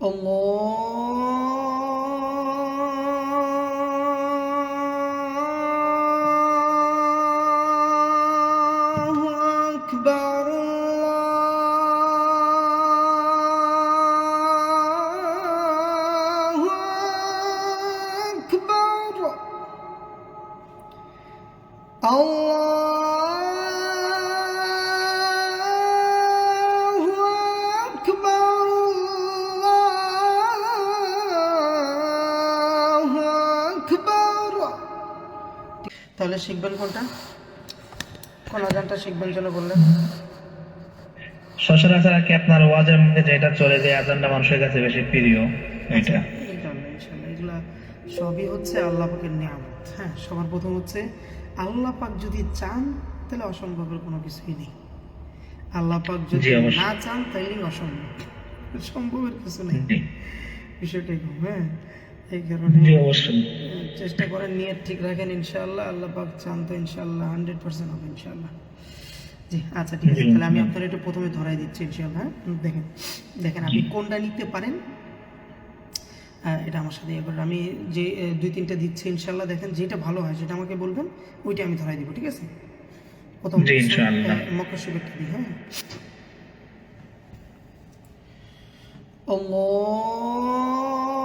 Allah. তাহলে শিখবেন কোনটা? কোন আজানটা শিখবেন যেন বললেন। সচরাচর আর কি আপনার ওয়াজের মধ্যে যেটা চলে যায় আজানটা মানুষের কাছে বেশি প্রিয়? এটা এগুলা সবই হচ্ছে আল্লাহ পাকের নিয়ামত। হ্যাঁ সবার প্রথম হচ্ছে আল্লাহ পাক যদি চান তাহলে অসম্ভবের কোনো কিছুই নেই। আল্লাহ পাক যদি না চান তাইলেই অসম্ভব। সম্ভবের কিছু নেই। বিষয়টা হ্যাঁ। এই কারণে জি অবশ্যই চেষ্টা করেন নিয়ত ঠিক রাখেন ইনশাআল্লাহ আল্লাহ পাক চান তো ইনশাআল্লাহ হান্ড্রেড পার্সেন্ট হবে ইনশাআল্লাহ জি আচ্ছা ঠিক আছে জি, তাহলে আমি জি। আপনার একটু প্রথমে ধরাই দিচ্ছি ইনশাআল্লাহ হ্যাঁ? দেখেন দেখেন আপনি কোনটা নিতে পারেন হ্যাঁ, এটা আমার সাথে ইয়ে করেন আমি যে এ, দুই তিনটা দিচ্ছি ইনশাআল্লাহ দেখেন যেটা ভালো হয় সেটা আমাকে বলবেন ওইটা আমি ধরাই দিব ঠিক আছে প্রথম জি, ইনশাআল্লাহ। মক্কা শুভেচ্ছা দিই হ্যাঁ الله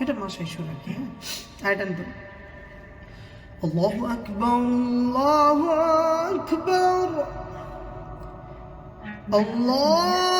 এটা মাসায় সুর আর কি হ্যাঁ আর এটা নিতে الله أكبر الله أكبر الله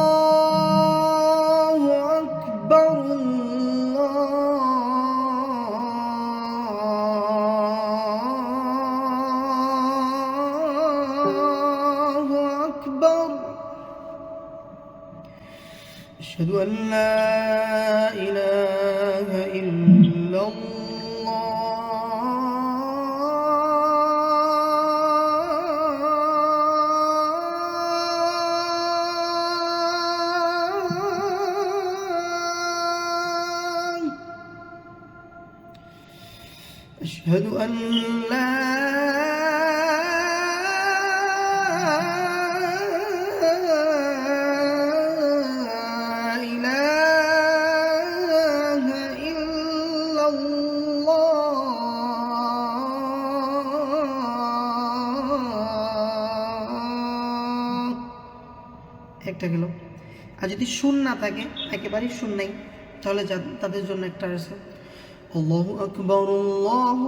একটা গেল। আর যদি শুন না থাকে, একেবারেই শুন নাই, তাহলে তাদের জন্য একটা আছে। আল্লাহু আকবর, আল্লাহু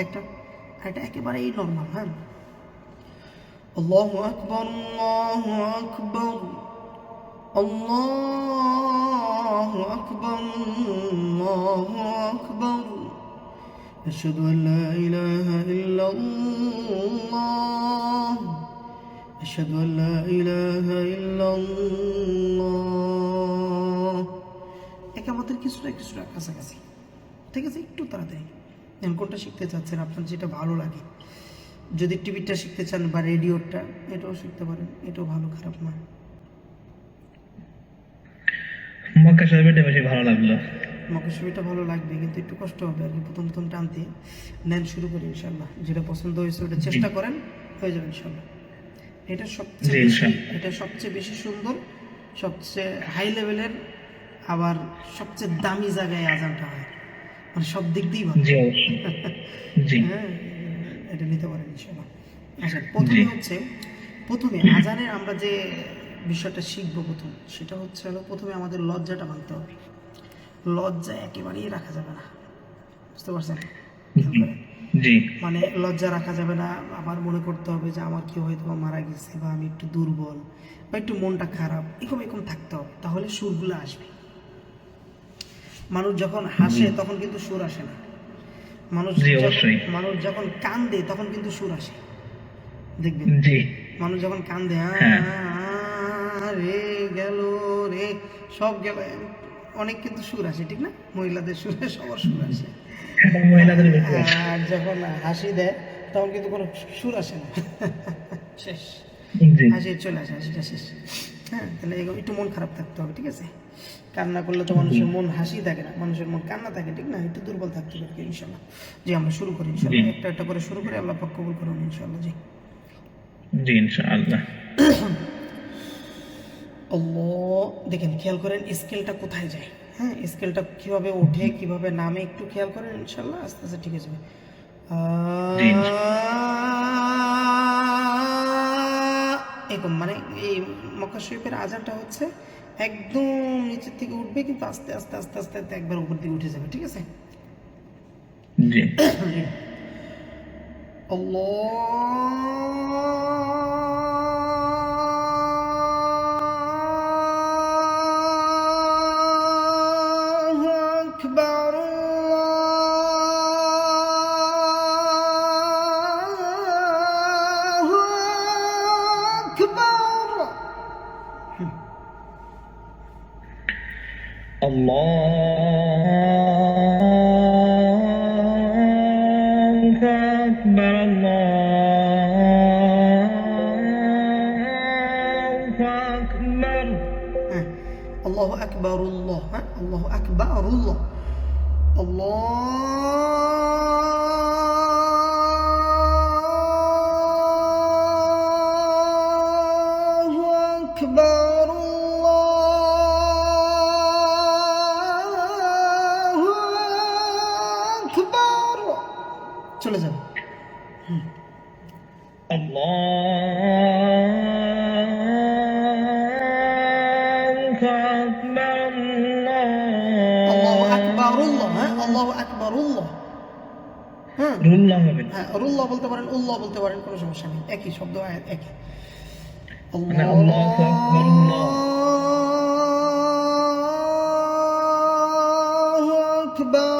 একটা এটা একেবারেই নর্মাল হ্যাঁ আল্লাহু আকবার আল্লাহু আকবার الله أكبر الله أكبر أشهد أن لا إله إلا الله أشهد أن لا إله إلا الله একে আমাদের কিছুটা কিছুটা কাছাকাছি ঠিক আছে একটু তাড়াতাড়ি এখন কোনটা শিখতে চাচ্ছেন? আপনার যেটা ভালো লাগে। যদি টিভিটা শিখতে চান বা রেডিওটা এটাও শিখতে পারেন। এটাও ভালো খারাপ না মক্কা শরীফটা বেশি ভালো লাগল। মকসবিটা ভালো লাগবে কিন্তু একটু কষ্ট হবে আর প্রথম প্রথম টানতে নেন শুরু করি ইনশাল্লাহ যেটা পছন্দ হয়েছে ওটা চেষ্টা করেন হয়ে যাবে ইনশাল্লাহ এটা সবচেয়ে বেশি এটা সবচেয়ে বেশি সুন্দর সবচেয়ে হাই লেভেলের আবার সবচেয়ে দামি জায়গায় আজানটা হয়। মানে সব দিক দিয়েই ভালো। জি জি। হ্যাঁ এটা নিতে পারেন ইনশাল্লাহ আচ্ছা প্রথমে হচ্ছে প্রথমে আজানের আমরা যে বিষয়টা শিখব প্রথম সেটা হচ্ছে হলো প্রথমে আমাদের লজ্জাটা মানতে হবে। লজ্জা একেবারেই রাখা যাবে না। বুঝতে পারছেন? জি। মানে লজ্জা রাখা যাবে না আবার মনে করতে হবে যে আমার কেউ হয়তো বা মারা গেছে বা আমি একটু দুর্বল বা একটু মনটা খারাপ এরকম এরকম থাকতে হবে। তাহলে সুরগুলো আসবে। মানুষ যখন হাসে তখন কিন্তু সুর আসে না। মানুষ। মানুষ যখন কান্দে তখন কিন্তু সুর আসে। দেখবেন? মানুষ যখন কান্দে হ্যাঁ। রে গেল রে। সব গেল অনেক কিন্তু সুর আসে ঠিক না? মহিলাদের সুরে সবার সুর আসে। আর যখন হাসি দেয় তখন কিন্তু কোনো সুর আসে না। শেষ। হাসি চলে আসে হাসিটা শেষ। হ্যাঁ তাহলে এরকম একটু মন খারাপ থাকতে হবে ঠিক আছে? কান্না করলে তো মানুষের মন হাসি থাকে না মানুষের মন কান্না থাকে ঠিক না? একটু দুর্বল থাকতে পারে ইনশাল্লাহ জি আমরা শুরু করি ইনশাল্লাহ একটা একটা করে শুরু করি আল্লাহ পাক কবুল করুন ইনশাল্লাহ জি। জি ইনশাআল্লাহ। আল্লাহ দেখেন খেয়াল করেন স্কেলটা কোথায় যায়? হ্যাঁ স্কেলটা কীভাবে ওঠে কীভাবে নামে একটু খেয়াল করেন ইনশাল্লাহ আস্তে আস্তে ঠিক আছে জি। এরকম মানে এই মক্কা শরীফের আজানটা হচ্ছে একদম নিচের থেকে উঠবে কিন্তু আস্তে আস্তে আস্তে আস্তে আস্তে একবার উপর দিকে উঠে যাবে ঠিক আছে? জি। আল্লাহ الله أكبر الله الله أكبر الله. আল্লাহু الله আকবার আল্লাহ হ্যাঁ আল্লাহু আকবার আল্লাহ হ্যাঁ রুল্লাহ হবে হ্যাঁ রুল্লাহ বলতে পারেন উল্লাহ বলতে পারেন কোনো সমস্যা নেই একই শব্দ আয়াত একই মানে আল্লাহু আকবার, আল্লাহ। আল্লাহু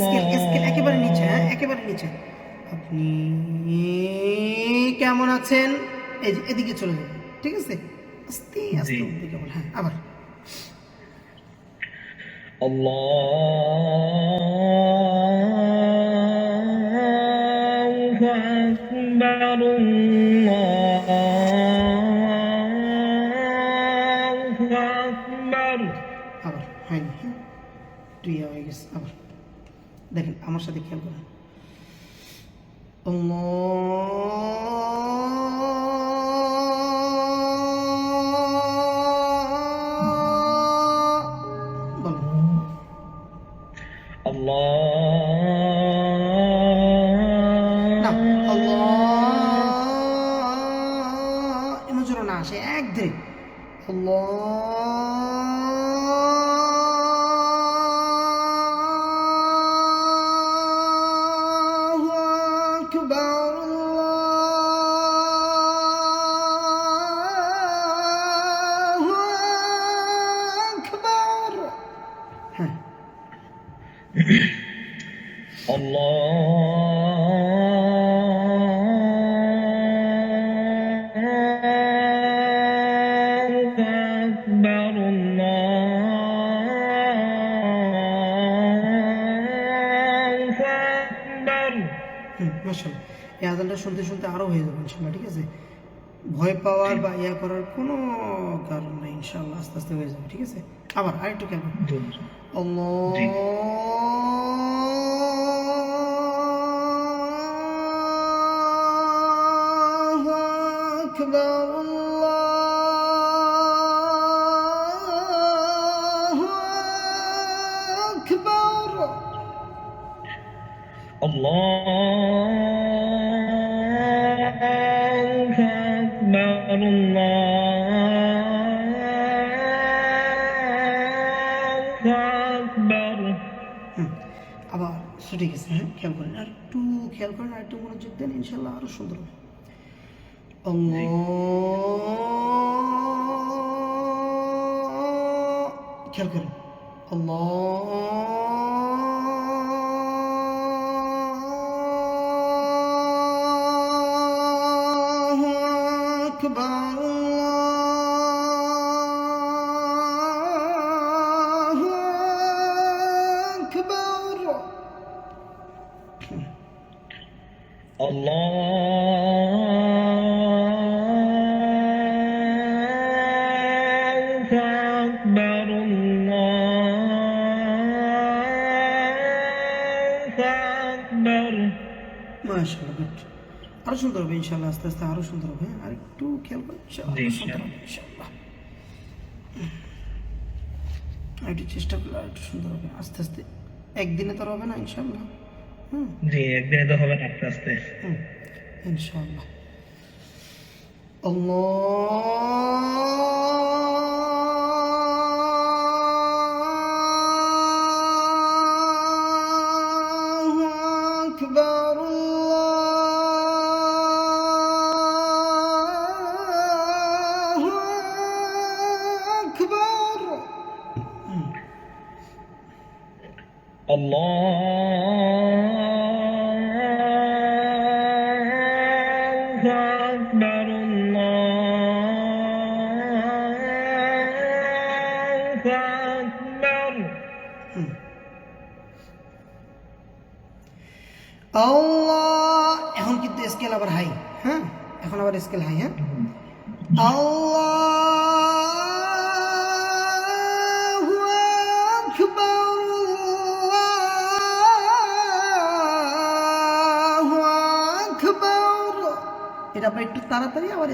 স্কেল একেবারে নিচে হ্যাঁ একেবারে নিচে। আপনি কেমন আছেন? এই যে এদিকে চলে যাবেন ঠিক আছে? আস্তে আস্তে হ্যাঁ আবার। আল্লাহ আবার দেখেন আমার সাথে খেয়াল করেন। এই আজানটা শুনতে শুনতে আরও হয়ে যাবে ইনশাল্লাহ ঠিক আছে ভয় পাওয়ার বা ইয়া করার কোনো কারণ নেই ইনশাল্লাহ আস্তে আস্তে হয়ে যাবে ঠিক আছে আবার আরেকটু কেমন জি। الله أكبر الله ছুটে গেছে হ্যাঁ? খেয়াল করেন। আর একটু খেয়াল করেন, আর একটু মনোযোগ দেন, ইনশাল্লাহ আরও সুন্দর হবে। খেয়াল করেন। আল্লাহ أكبر الله أكبر মাশাআল্লাহ গুড আরো সুন্দর হবে ইনশাআল্লাহ আস্তে আস্তে আরো সুন্দর হবে হ্যাঁ? আর একটু খেয়াল করেন ইনশাআল্লাহ জি, আরো সুন্দর হবে ইনশাআল্লাহ আর একটু চেষ্টা করলে আর একটু সুন্দর হবে আস্তে আস্তে একদিনে তো আর হবে না ইনশাআল্লাহ হুম জি একদিনে তো হবে না আস্তে আস্তে হুম ইনশাআল্লাহ আল্লাহু Allah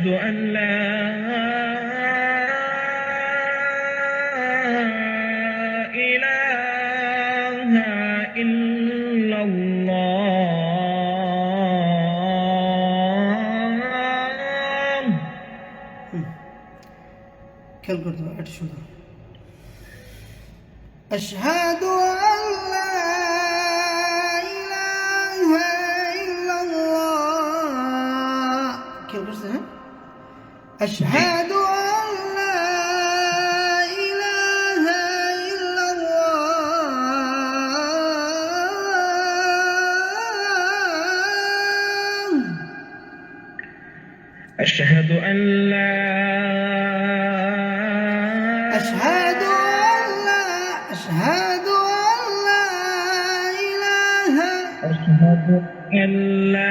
أشهد أن لا إله إلا الله খেয়াল করতে হবে এটা শুধু أشهد أن لا أشهد أن لا إله إلا الله. أشهد أن لا أشهد أن لا أشهد أن لا إله أشهد أن لا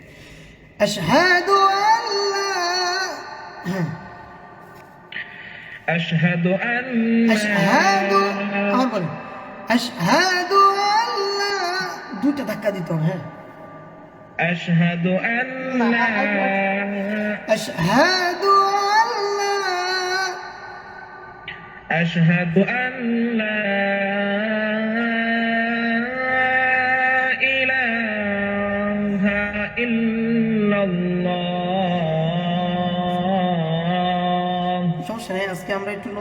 আশহাদু আল্লাহ হ্যাঁ أشهد أن আশহাদু আমার বলেন আশহাদু আল্লাহ দুইটা ধাক্কা দিতে হবে হ্যাঁ أشهد أن لا আশহাদু আল্লাহ أشهد أن لا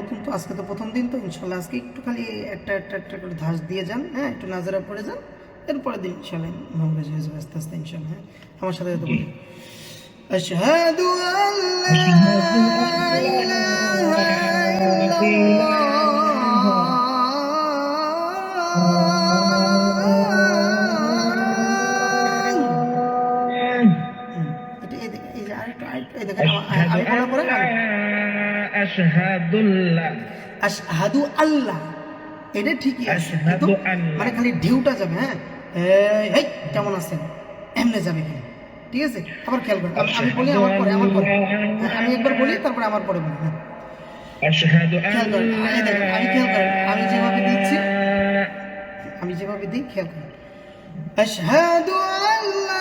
নতুন তো আজকে তো প্রথম দিন তো, ইনশাল্লাহ আজকে একটু খালি একটা একটা একটা করে ধাস দিয়ে যান হ্যাঁ একটু নাজারা পড়ে যান এরপরে দিন ইনশাল্লাহ মহরাজ হয়ে যাবে আস্তে আস্তে ইনশাল্লাহ হ্যাঁ আমার সাথে যেতে বলি আচ্ছা আশহাদু আল্লাহ। এটা ঠিকই মানে খালি যাবে হ্যাঁ? এই কেমন আছেন? এমনে যাবে ঠিক আছে? আবার খেয়াল আমি বলি আমার পরে আমার পরে। আমি একবার বলি তারপরে আমার পরে বলি হ্যাঁ? আমি খেয়াল করেন আমি যেভাবে দিচ্ছি আমি যেভাবে দিই খেয়াল করেন। আশহাদু আল্লাহ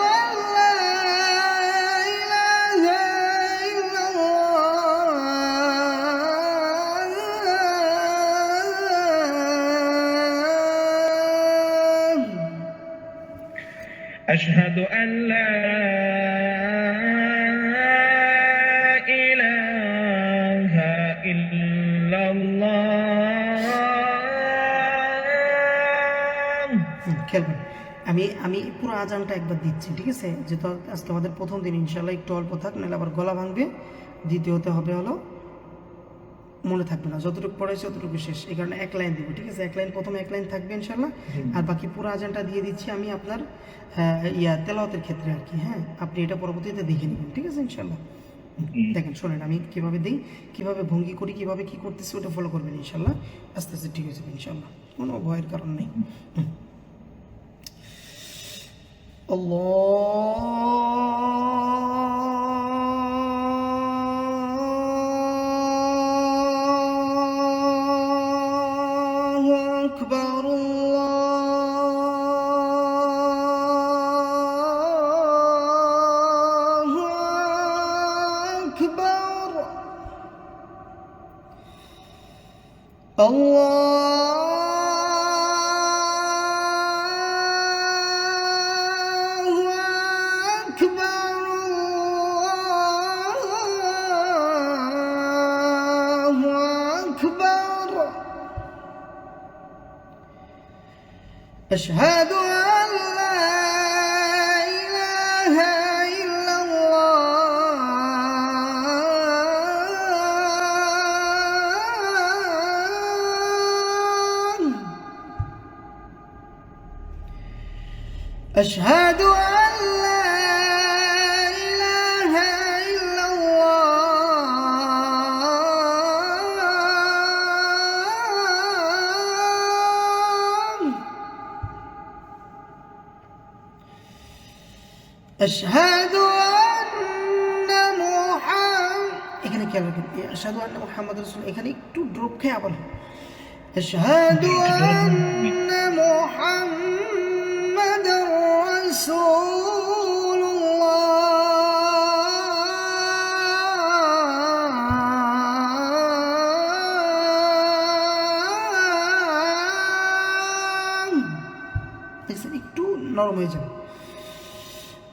أشهد أن لا إله إلا الله হুম, খেয়াল করুন আমি আমি পুরো আজানটা একবার দিচ্ছি ঠিক আছে যেহেতু আজকে আমাদের প্রথম দিন ইনশাল্লাহ একটু অল্প থাক নাহলে আবার গলা ভাঙবে দ্বিতীয়তে হবে হলো মনে থাকবে না। যতটুকু পড়েছি ততটুকু শেষ। এই কারণে এক লাইন দেবো ঠিক আছে? এক লাইন প্রথমে এক লাইন থাকবে ইনশাল্লাহ আর বাকি পুরো আজানটা দিয়ে দিচ্ছি আমি আপনার ইয়া তেলাওয়াতের ক্ষেত্রে আর কি হ্যাঁ? আপনি এটা পরবর্তীতে দেখে নেবেন ঠিক আছে ইনশাল্লাহ দেখেন শোনেন আমি কীভাবে দিই কীভাবে ভঙ্গি করি কীভাবে কি করতেছি ওটা ফলো করবেন ইনশাল্লাহ আস্তে আস্তে ঠিক হয়ে যাবে ইনশাল্লাহ কোনো ভয়ের কারণ নেই। আল্লাহ أشهد أن أشهد أن محمد এখানে খেয়াল রাখেন এই আশহাদু আন্না মুহাম্মদ রাসূল এখানে একটু ড্রপ খেয়ে আবার আশহাদু আন্না মুহাম্মাদার রাসূলুল্লাহ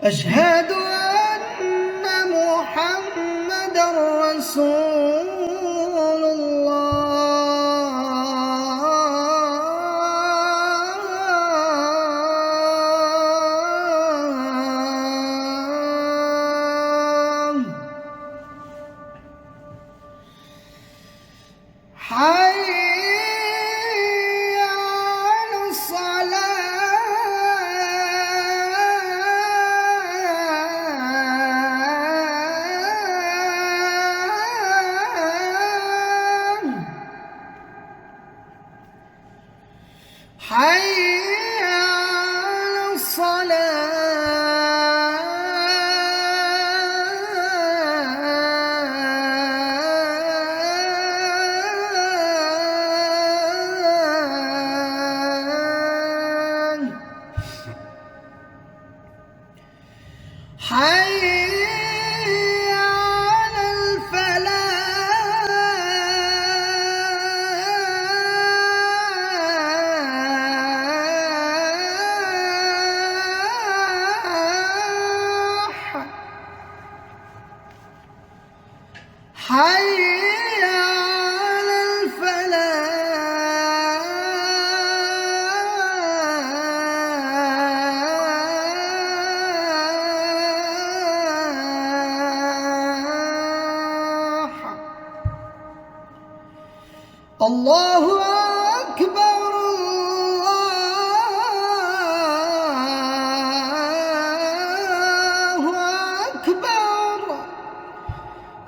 أشهد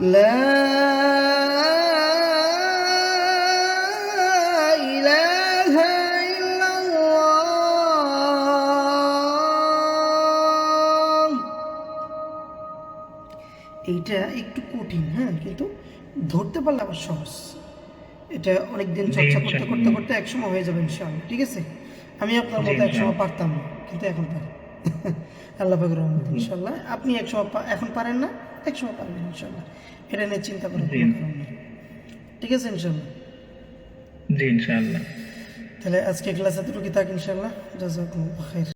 এইটা একটু কঠিন হ্যাঁ কিন্তু ধরতে পারলে আবার সহজ। এটা অনেকদিন জি, চর্চা করতে করতে। করতে একসময় হয়ে যাবে ইনশাআল্লাহ ঠিক আছে? আমি আপনার মতো একসময় পারতাম না কিন্তু এখন পারি। আল্লাহ পাকের রহমত ইনশাআল্লাহ। আপনি একসময় এখন পারেন না? একসময় পারবেন ইনশাল্লাহ এটা নিয়ে চিন্তা করার কোনো কারণ নেই। ঠিক আছে ইনশাল্লাহ জি ইনশাআল্লাহ। তাহলে আজকে ক্লাস এতটুকু থাক ইনশাল্লাহ জাজাকুমুল্লাহ খাইর।